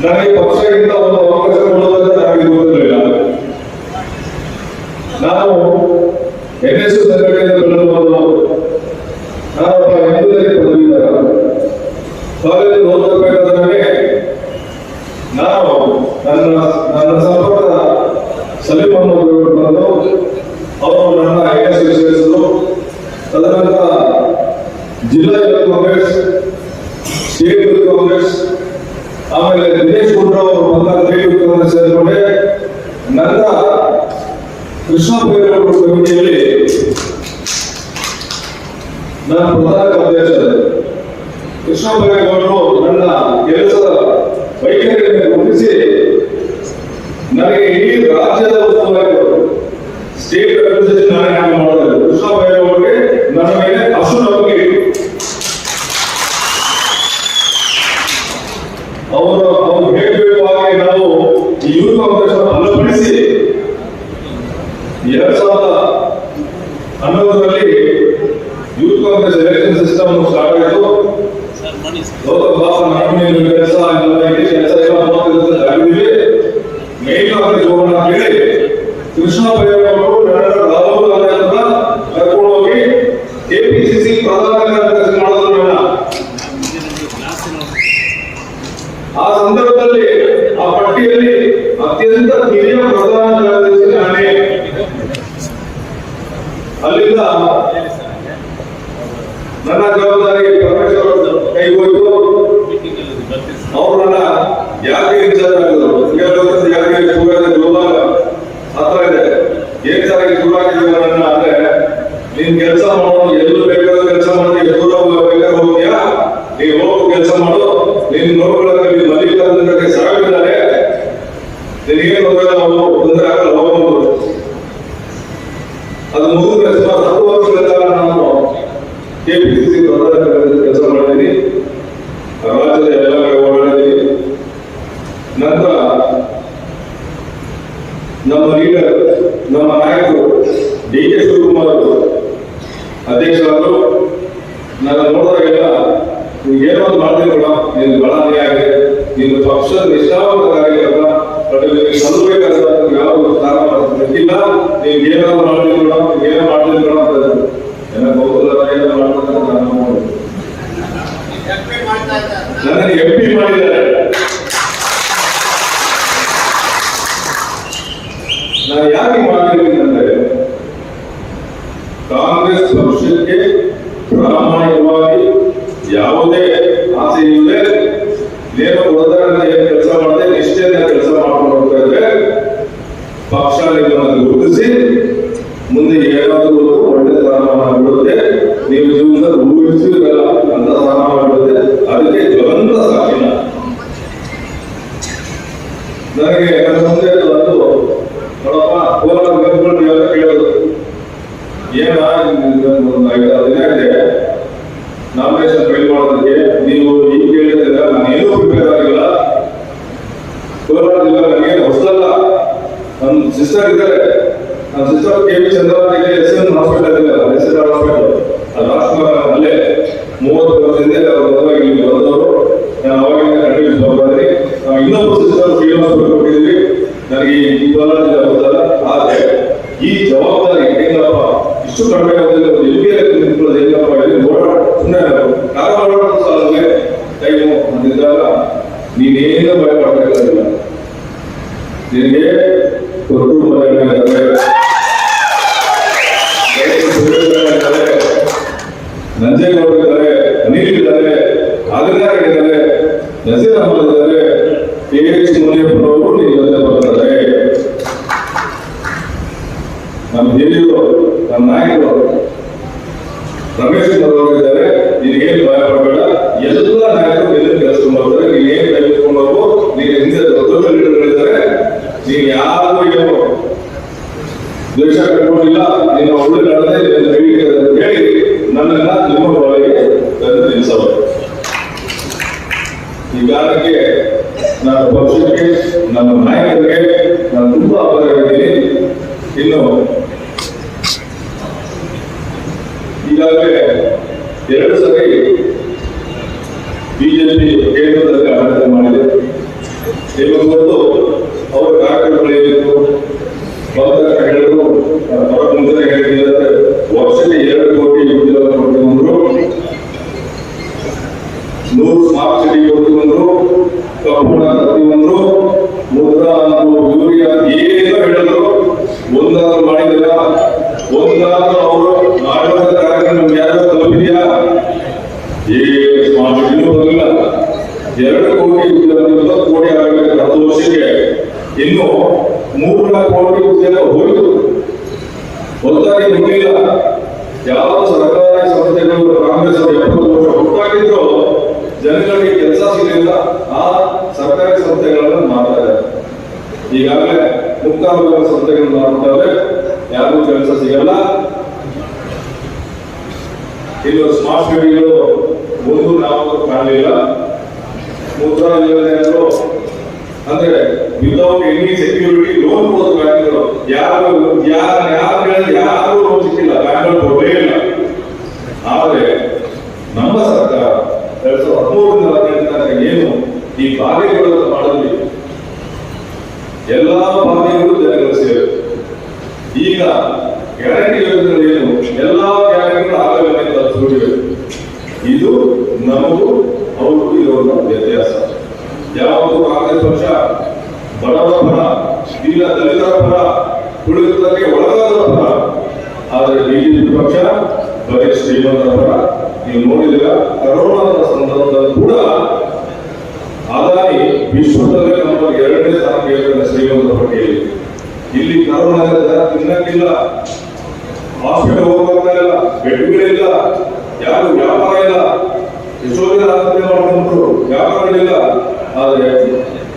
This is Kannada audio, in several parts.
ಪಕ್ಷದಿಂದ ಒಂದು ಅವಕಾಶ ಕೊಡೋದಂತ ನನಗೆ ಗೊತ್ತಿರಲಿಲ್ಲ ನಾವು ಎನ್ ಎಸ್ ಸಂಘಟನೆಯಿಂದ ಬೆಳೆದು ನಾನೊಬ್ಬ ಹಿಂದೂದಲ್ಲಿ ಪದವೀಧರ ಕಾಲೇಜು ಓದಬೇಕಾದ್ರೆ ನಾನು ನನ್ನ ನನ್ನ ಸಂಪರ್ಕದ ಸಲೀಂ ಅಹಮದ್ ಅವರು ಬಂದು ಅವರು ನನ್ನ ಐ ಎಸ್ ಸೇರಿಸಿದ್ರು ತದನಂತರ ಜಿಲ್ಲಾ ಯುವ ಕಾಂಗ್ರೆಸ್ ಸ್ಟೇಟ್ ಯೂತ್ ಕಾಂಗ್ರೆಸ್ ಆಮೇಲೆ ದಿನೇಶ್ ಗುಂಡ್ರಾವ್ ಅವರು ಬಂದಾಗ ಸ್ಟೇಟ್ ಯೂತ್ ಕಾಂಗ್ರೆಸ್ ಸೇರಿಕೊಂಡೆ ನನ್ನ ಕೃಷ್ಣ ಬೈರೇಗೌಡ ಕಮಿಟಿಯಲ್ಲಿ ನಾನು ಪ್ರಧಾನ ಕಾರ್ಯದರ್ಶಿ ಕೃಷ್ಣ ಬೈರೇಗೌಡರು ನನ್ನ ಕೆಲಸದ ವೈಖರಿಯನ್ನು ಗುರುತಿಸಿ ನನಗೆ ಇಡೀ ರಾಜ್ಯದ ಉಸ್ತುವಾರಿ ಸ್ಟೇಟ್ ಅಡ್ಮಿನಿಸ್ಟ್ರೇಷನ್ ನಾನೇ ಮಾಡೋದು ಕೃಷ್ಣ ಬೈರೇಗೌಡರಿಗೆ ನನ್ನ ಮೇಲೆ ಅಷ್ಟು ಅವರು ಅವರು ಹೇಳಬೇಕಾಗಿ ನಾವು ಈ ಯೂತ್ ಕಾಂಗ್ರೆಸ್ ಬಲಪಡಿಸಿ ಎರಡ್ youth Congress election system start ಆಯಿತು ಗೌತಮ್ ಬಾಬಾ ನಾಮಿನಿ ಕೆಲಸ ಎಲ್ಲ ಇದೆ ಕೆಲಸ ಎಲ್ಲ ಮಾಡ್ತಿರೋದು ಆಗಿದ್ದೀವಿ ಮೇನ್ ಕಾಂಗ್ರೆಸ್ ಹೋಗೋಣ ಅಂತ ಹೇಳಿ ಕೃಷ್ಣ ಬೈರೇಗೌಡರು ನನ್ನ ರಾಹುಲ್ ಗಾಂಧಿ ಹತ್ರ भी गुजर ನಮ್ಮ ನಾಯಕರು ಡಿ ಕೆ ಶಿವಕುಮಾರ್ ಅವರು ಅಧ್ಯಕ್ಷರಾದರು ನಾನು ನೋಡಿದಾಗೆಲ್ಲ ನೀವು ಏನೋ ಒಂದು ಮಾಡ್ತೀನಿ ಕೂಡ ನೀನು ಬಹಳ ಅನ್ಯಾಯ ಆಗಿದೆ ನೀನು ಪಕ್ಷದ ನಿಷ್ಠಾವಂತರಾಗಿರಲ್ಲ ಬಟ್ ನಿನಗೆ ಸಲ್ಲಬೇಕಾದ ಯಾವ ಸ್ಥಾನ ಇಲ್ಲ ನೀವು ಏನಾದ್ರು ಮಾಡ್ತೀನಿ ಕೂಡ ಏನೋ ಮಾಡ್ತೀನಿ ಕೂಡ ಅಂತ. ಏನೋ ಏನೋ ಮಾಡ್ತಾರೆ ನಾನು ನೋಡಿದೆ. ನನ್ನನ್ನು ಎಂ ಪಿ ಮಾಡಿದ್ದಾರೆ ನಾನು ಯಾಕೆ ಮಾಡಿದ್ದೀನಿ ಅಂದ್ರೆ ಕಾಂಗ್ರೆಸ್ ಪಕ್ಷಕ್ಕೆ ಪ್ರಾಮಾಣಿಕವಾಗಿ ಯಾವುದೇ ಆಸೆ ಇಲ್ಲದೆ ನೇರ ಉದಾಹರಣೆ ಏನು ಕೆಲಸ ಮಾಡದೆ ನಿಷ್ಠೆಯಿಂದ ಕೆಲಸ ಮಾಡ್ಕೊಂಡು ಹೋಗ್ತಾ ಇದ್ರೆ ಪಕ್ಷ ಗುರುತಿಸಿ ಮುಂದೆ ಏನಾದರೂ ಒಳ್ಳೆ ಸ್ಥಾನಮಾನ ಬಿಡುತ್ತೆ ನೀವು ಜೀವನದಲ್ಲಿ ಊಹಿಸಿರಲ್ಲ ಅಂತ ಸ್ಥಾನಮಾನ ಅದಕ್ಕೆ ಜ್ವಲಂತ ಸಾಕ್ಷಿನ ನನಗೆ ಮುಂದೆ ಬಂದು ನೋಡಪ್ಪ, ಕೋಲಾರ ಎಲ್ಲ ಕೇಳೋದು. ಒಂದು ಐದಾರು ದಿನ ಇದೆ ನಾಮಿನೇಷನ್ ಫೈಲ್ ಮಾಡೋದಕ್ಕೆ ನೀವು ಈಗ ಕೇಳಿದ್ರೆ ನಾನು ಏನೂ ಪ್ರಿಪೇರ್ ಆಗಿಲ್ಲ ಕೋಲಾರ ಜಿಲ್ಲೆ ನನಗೆ ಹೊಸದಲ್ಲ ನನ್ನ ಸಿಸ್ಟರ್ ಇದ್ದಾರೆ ನನ್ನ sister K V Chandrababu S N hospital ಇದೆ ಎಸ್ ಎನ್ ಹಾಸ್ಪಿಟಲ್ ಅದು ರಾಜ್ಕುಮಾರ್ ಅಲ್ಲೇ ಮೂವತ್ತು ಇಲ್ಲಿ ಬಂದವರು. ನಾನು ಅವಾಗಿಂದ ಕಂಟಿನ್ಯೂಸ್ ಬರ್ಬಾರ್ದು ನಾವು ಇನ್ನೊಬ್ಬ ಸಿಸ್ಟರ್ ಶ್ರೀನಿವಾಸ ನನಗೆ ಈ ಗೊತ್ತಲ್ಲ. ಆದ್ರೆ ಈ ಜವಾಬ್ದಾರಿ ಹೆಂಗಪ್ಪ ಇಷ್ಟು ಕಡಿಮೆ ಒಂದು ಓಡಾಡೋದು ಸಾಲದೆ ಟೈಮು ಅಂದಿದ್ದಾಗ ನೀನೇನು ಭಯ ಪಡಬೇಕಾಗಿಲ್ಲ ನಿನಗೆ ಕೊಟ್ಟು ನಂಜೇಗೌಡ ಇದ್ದಾರೆ ಅನಿಲ್ ಇದ್ದಾರೆ ಆದಿನಾರಾಯಣ ಇದ್ದಾರೆ ನಸೀರ್ ಅಹಮದ್ ಇದ್ದಾರೆ ಕೆ ಎಚ್ ಮುನಿಯಪ್ಪನವರು ಇಲ್ಲದೆ ಬರ್ತಾರೆ ನಮ್ಮ ಹಿರಿಯರು ನಮ್ಮ ನಾಯಕರು ರಮೇಶ್ ಇದ್ದಾರೆ ನೀನೇನು ಭಯ ಪಡಬೇಡ ಎಲ್ಲ ನಾಯಕರು ನಿನ್ನ ಕೆಲಸ ಮಾಡ್ತಾರೆ ನೀನ್ ಏನ್ ಎತ್ಕೊಂಡು ಹೋಗು ನೀನ್ ಹಿಂದೆ ದೊಡ್ಡ ದೊಡ್ಡ ಲೀಡರ್ಗಳಿದ್ದಾರೆ ನೀನ್ ಯಾರು ಏನು ದ್ವೇಷ ಕಟ್ಕೊಂಡಿಲ್ಲ ಒಳ್ಳೆ ನಿನ್ನ ಅಂತ ಹೇಳಿ ನನ್ನನ್ನ ನಿಮ್ಮ ಒಳಗೆ ತಂದು ನಿಲ್ಲಿಸೋರು ಈ ಕಾರಣಕ್ಕೆ ನಮ್ಮ ನಾಯಕರಿಗೆ ನಾನು ತುಂಬಾ ಆಭಾರಿಯಾಗಿದ್ದೀನಿ ಇನ್ನು ಈಗಾಗಲೇ ಎರಡು ಸರಿ ಬಿಜೆಪಿ ಕೇಂದ್ರದಲ್ಲಿ ಆಡಳಿತ ಮಾಡಿದೆ. ನಿಮಗೆ ಅವರ ಕಾರ್ಯಕ್ರಮಗಳು ಏನಿತ್ತು? ಬಂದಾಗ ಹೇಳಿದ್ರು ಅವರ ಮುಂದೆ ಹೇಳಿದ್ರೆ ವರ್ಷಕ್ಕೆ ಎರಡು ಕೋಟಿ ಉದ್ಯೋಗ ಕೊಡ್ತೀವಂದ್ರು ನೂರು ಸ್ಮಾರ್ಟ್ ಸಿಟಿ ಕೊಡ್ತೀವಂದ್ರು ಕಬ್ಬುಣ ತರ್ತೀವಂದ್ರು ಮುದ್ರಾ ಅಂದ್ರು ಯೂರಿಯಾ ಏನೋ ಹೇಳಿದ್ರು ಒಂದಾದ್ರೂ ಮಾಡಿದಿಲ್ಲ ಒಂದಾದ್ರೂ ಅವರು ಮಾಡುವ ಕಾರ್ಯಕ್ರಮ ಯಾರು ತಲುಪಿದೆಯಾ? ಸಿಟಿನೂ ಬರಲಿಲ್ಲ ಎರಡು ಕೋಟಿ ಕೋಟಿ ಆಗಬೇಕು ವರ್ಷಕ್ಕೆ. ಇನ್ನು ಮೂರ ಕೋಟಿ ಉದ್ಯೋಗ ಹೋಯಿತು. ಹೊರತಾಗಿ ಮುಗಿಲಿಲ್ಲ ಯಾವ ಸರ್ಕಾರಿ ಸಂಸ್ಥೆಗಳು ಕಾಂಗ್ರೆಸ್ ಎಪ್ಪತ್ತು ಜನಗಳಿಗೆ ಕೆಲಸ ಸಿಗಲಿಲ್ಲ. ಆ ಸರ್ಕಾರಿ ಸಂಸ್ಥೆಗಳನ್ನು ಮಾಡ್ತಾರೆ ಈಗಾಗಲೇ ಮುಕ್ತಾವಲ್ಲ ಸಂಸ್ಥೆಗಳನ್ನು ಮಾಡ್ತಾರೆ ಯಾರಿಗೂ ಕೆಲಸ ಸಿಗಲ್ಲ. ಇನ್ನು ಸ್ಮಾರ್ಟ್ ಸಿಟಿಗಳು ಒಂದು ನಾವು ಕಾಣಲಿಲ್ಲ. ಮುದ್ರಾ ಯೋಜನೆಗಳು ಅಂದ್ರೆ ವಿತೌಟ್ ಎನಿ ಸೆಕ್ಯೂರಿಟಿ ಲೋನ್ ಕೊಡೋದು ಬ್ಯಾಂಕ್ಗಳು ಯಾರು ಯಾರು ಯಾರು ಯಾರು ಲೋನ್ ಸಿಕ್ಕಿಲ್ಲ. ಬ್ಯಾಂಕ್ಗಳು ಕೊಡಲೇ ಇಲ್ಲ. ಆದ್ರೆ ನಮ್ಮ ಸರ್ಕಾರ ಎರಡ್ ಸಾವಿರದ ಹದಿಮೂರರಿಂದ ಏನು ಈ ಬಾಧ್ಯತೆಗಳನ್ನು ಮಾಡಲಿ ಎಲ್ಲಾ ಸೇವೆ ಈಗ ಗ್ಯಾರಂಟಿ ಯೋಜನೆ ಏನು? ಎಲ್ಲ ಗ್ಯಾರಂಟಿಗಳು ಆಗಬೇಕಂತ ಅಂತ ಇದು ನಮಗೂ ಅವ್ರಿಗೂ ಇರುವ ವ್ಯತ್ಯಾಸ. ಯಾವುದು ಕಾಂಗ್ರೆಸ್ ಪಕ್ಷ, ಬಡವರ ಪರ ಇಲ್ಲ ದಲಿತರ ಪರ ತುಳಿತಕ್ಕೆ ಒಳಗಾದವರ ಪರ, ಆದರೆ ಬಿಜೆಪಿ ಪಕ್ಷ, ಬರೀ ಶ್ರೀಮಂತ ಪರ, ನೀವು ನೋಡಿದಿರ ಕರೋನಾದ ಸಂದರ್ಭದಲ್ಲಿ ಕೂಡ ಅದಾನಿ ವಿಶ್ವದಲ್ಲೇ ನಮ್ಮ ಎರಡನೇ ಸ್ಥಾನ ಶ್ರೀಮಂತರ ಪಟ್ಟಿಯಲ್ಲಿ. ಇಲ್ಲಿ ಕರೋನಾದ ಜನ ತಿನ್ನಕ್ಕಿಲ್ಲ ಹಾಸ್ಪಿಟಲ್ ಹೋಗ್ತಾ ಇಲ್ಲ. ಬೆಡ್ಗಳಿಲ್ಲ ಯಾರು ವ್ಯಾಪಾರ ಇಲ್ಲ. ಎಷ್ಟೋ ಜನ ಆತ್ಮಹತ್ಯೆ ಮಾಡ್ಕೊಂಡ್ರು ವ್ಯಾಪಾರಗಳಿಲ್ಲ ಆದರೆ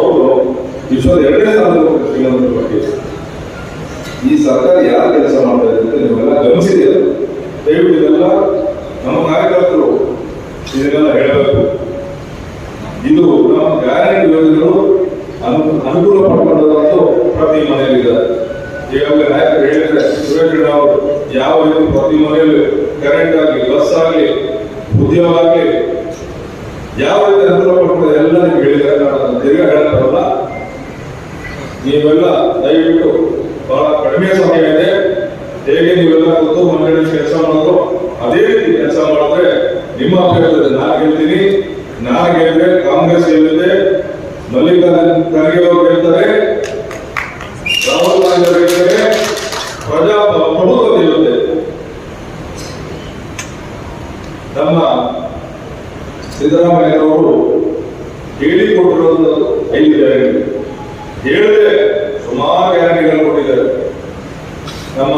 ಅವರು ವಿಶ್ವದ ಎರಡನೇ ಸ್ಥಾನದಲ್ಲಿ ಶ್ರೀಮಂತರ ಬಗ್ಗೆ. ಈ ಸರ್ಕಾರ ಯಾರು ಕೆಲಸ ಮಾಡ್ತಾ ಇದೆ ಅಂತ ನೀವೆಲ್ಲ ದಯವಿಟ್ಟು ಇದೆಲ್ಲ ನಮ್ಮ ಕಾರ್ಯಕರ್ತರು ಇದನ್ನೆಲ್ಲ ಹೇಳಬೇಕು. ಇದು ನಮ್ಮ ಗ್ಯಾರಂಟಿ ಯೋಜನೆಗಳು ಅನು ಅನುಕೂಲ ಪಡ್ಕೊಂಡಂತೂ ಪ್ರತಿ ಮನೆಯಲ್ಲಿದೆ ಈಗಾಗಲೇ ನಾಯಕರು ಹೇಳಿದ್ರೆ ಸುರೇಶ್ ಅವರು ಯಾವ ರೀತಿ ಪ್ರತಿ ಮನೆಯಲ್ಲಿ ಕರೆಂಟ್ ಆಗಲಿ ಬಸ್ ಆಗಲಿ ಉದ್ಯೋಗ ಆಗಲಿ ಯಾವ ರೀತಿ ಅನುಕೂಲ ಪಡ್ಕೊಂಡು ಎಲ್ಲ ನಿಮ್ಗೆ ಹೇಳಿದ್ರೆ ನಾನು ದೀರ್ಘ ಹೇಳ್ತಾರಲ್ಲ ನೀವೆಲ್ಲ ದಯವಿಟ್ಟು ಬಹಳ ಕಡಿಮೆ ಸಮಯ ಇದೆ. ಹೇಗೆ ನೀವೆಲ್ಲ ಕೂತು ಮನೆಯಲ್ಲಿ ಕೆಲಸ ಮಾಡೋದು, ಅದೇ ರೀತಿ ಕೆಲಸ ಮಾಡಿದ್ರೆ ನಿಮ್ಮ ಅಭ್ಯರ್ಥಿ ನಾನು ಗೆಲ್ತೀನಿ. ನಾನು ಗೆದ್ರೆ ಕಾಂಗ್ರೆಸ್ ಗೆಲ್ಲಿದೆ ಮಲ್ಲಿಕಾರ್ಜುನ್ ಖರ್ಗೆ ಅವರು ಗೆಲ್ತಾರೆ. ಗೆಲ್ತಾರೆ ಪ್ರಜಾ ಪ್ರಭುತ್ವ ಗೆಲ್ಲುತ್ತೆ ನಮ್ಮ ಸಿದ್ದರಾಮಯ್ಯನವರು ಹೇಳಿಕೊಟ್ಟಿರೋದು ಐದು ಗ್ಯಾರಂಟಿ ಹೇಳದೆ ಸುಮಾರು ಗ್ಯಾರಂಟಿಗಳನ್ನು ಕೊಟ್ಟಿದ್ದಾರೆ. ನಮ್ಮ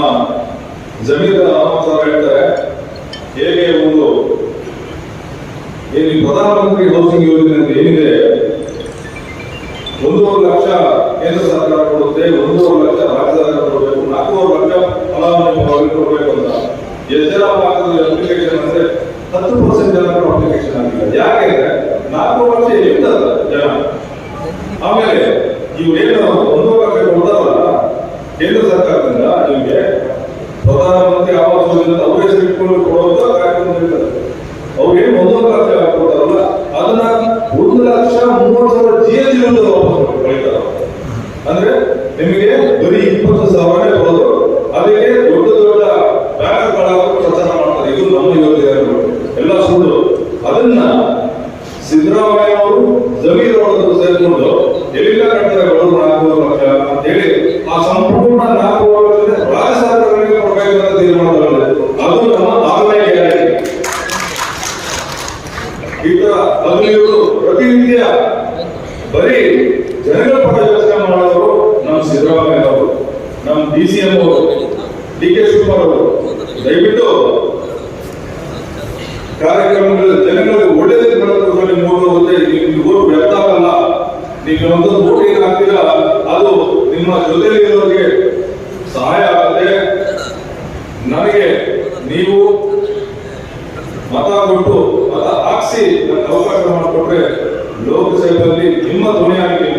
ಜಮೀರ್ ಅಹಮದ್ ಹೇಳ್ತಾರೆ. ಹೇಗೆ ಒಂದು ಏನು ಪ್ರಧಾನಮಂತ್ರಿ ಹೌಸಿಂಗ್ ಯೋಜನೆ ಅಂತ ಏನಿದೆ? ಒಂದೂವರೆ ಲಕ್ಷ ಕೇಂದ್ರ ಸರ್ಕಾರ ಕೊಡುತ್ತೆ, ಒಂದೂವರೆ ಲಕ್ಷ ನಾಲ್ಕೂವರೆ ಲಕ್ಷ ಫಲಾನುಭವಿಗಳಿಗೆ ಕೊಡಬೇಕು ಅಂತ. ಎಷ್ಟು ಜನ ಹಾಕಿದ್ರೆ ಅಪ್ಲಿಕೇಶನ್ ಅಂದ್ರೆ ಹತ್ತು ಪರ್ಸೆಂಟ್ ಜನ ಅಪ್ಲಿಕೇಶನ್ ಆಗಿಲ್ಲ ಯಾಕೆಂದ್ರೆ ನಾಲ್ಕು ಲಕ್ಷ ಇರ್ತದ ಜನ. ಆಮೇಲೆ ಇವೇನು ಒಂದೂವರೆ ಲಕ್ಷ ಕೊಡ್ತಾರಲ್ಲ. ಕೇಂದ್ರ ಸರ್ಕಾರದಿಂದ ನಿಮಗೆ ಪ್ರಧಾನಮಂತ್ರಿ ಆವಾಸ್ ಯೋಜನೆ ಅವರೇ ಇಟ್ಕೊಂಡು ಕೊಡುವಂತ ಕಾರ್ಯಕ್ರಮ ಇರ್ತದೆ. ಅವ್ರೇನು ಒಂದೂವರೆ ಲಕ್ಷ ಕೊಡ್ತಾರಲ್ಲ, ಅದನ್ನ ಒಂದು ಲಕ್ಷ ಮೂವತ್ತು ಸಾವಿರ ಜಿ ಎಸ್ ಟಿ ವಾಪಸ್ ಕೊಡ್ತಾರೆ. ಅಂದ್ರೆ ನಿಮಗೆ ಬರೀ ಇಪ್ಪತ್ತು ಸಾವಿರನೇ ಬರೋದು ಅದಕ್ಕೆ ದೊಡ್ಡ ದೊಡ್ಡ ಬ್ಯಾಂಕ್ಗಳಾಗ ಪ್ರಚಾರ ಮಾಡ್ತಾರೆ ಇದು ನಮ್ಮ ಯೋಜನೆಗಳು ಎಲ್ಲ ಸುಳ್ಳು ಅದನ್ನ ಸಿದ್ದರಾಮಯ್ಯ ಅವರು ಜಮೀರ್ ಅವರದ್ದು ಸೇರಿಕೊಂಡು ಎಲ್ಲಿಂದ ಕಟ್ತಾರೆ ಬಡವರು ನಾಲ್ಕೂವರೆ ಲಕ್ಷ ಅಂತ ಹೇಳಿ ಆ ನಾಲ್ಕೂವರೆ ಲಕ್ಷ ರಾಜ್ಯ ಅದು ನಮ್ಮ ಆನ್ಲೈನ್ ಗ್ಯಾರಂಟಿ ಈ ತರ ಹಗಲಿರುಳು ಪ್ರತಿನಿತ್ಯ ಬರೀ ಜನಗಳ ಪರ ನಮ್ಮ ಅವರು, ನಮ್ಮ ಡಿ ಸಿ ಎಂ ಅವರು, ಡಿ ಕೆ ಅವರು. ದಯವಿಟ್ಟು ಕಾರ್ಯಕ್ರಮಗಳು ಜನಗಳಿಗೆ ಒಳ್ಳೆಯದೇ ಮಾಡೋದ್ರಲ್ಲಿ ಮೂರು ಹೋದ್ರೆ ನೀವು ವ್ಯರ್ಥ ಆಗಲ್ಲ. ನೀವು ಒಂದು ನಿಮ್ಮ ಧ್ವನಿಯಾಗಿದೆ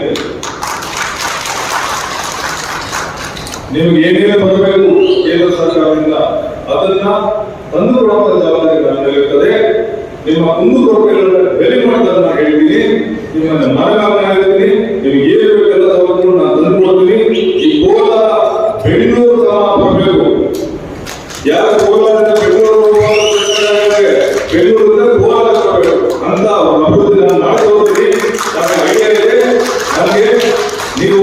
ನಿಮ್ಗೆ ಏನೇನು ಬರಬೇಕು ಕೇಂದ್ರ ಸರ್ಕಾರದಿಂದ ಅದನ್ನ ತಂದು ಕೊಡುವಂತ ಜವಾಬ್ದಾರಿ ನನ್ನಲ್ಲಿರುತ್ತದೆ ನಿಮ್ಮ ಕುಂದು ಕೊರತೆಗಳನ್ನ ಬೆಲೆ ಮಾಡೋದನ್ನ ನಾನು ಹೇಳ್ತೀನಿ. ನಿಮ್ಮನ್ನ ಮರಣ ಹೇಳ್ತೀನಿ ನಿಮ್ಗೆ ಏನು ಬೇಕೆಲ್ಲ ಸವಲತ್ತು ನಾನು ತಂದು ಕೊಡ್ತೀನಿ. ಈ ಕೋಲಾರ ಬೆಂಗಳೂರು ಸಹ ಬರಬೇಕು. ಯಾರು ಕೋಲಾರದಿಂದ ಬೆಂಗಳೂರು? ಬೆಂಗಳೂರಿಂದ ಕೋಲಾರ ಬರಬೇಕು. ಅಂತ ಅಭಿವೃದ್ಧಿ ನಾನು నీకు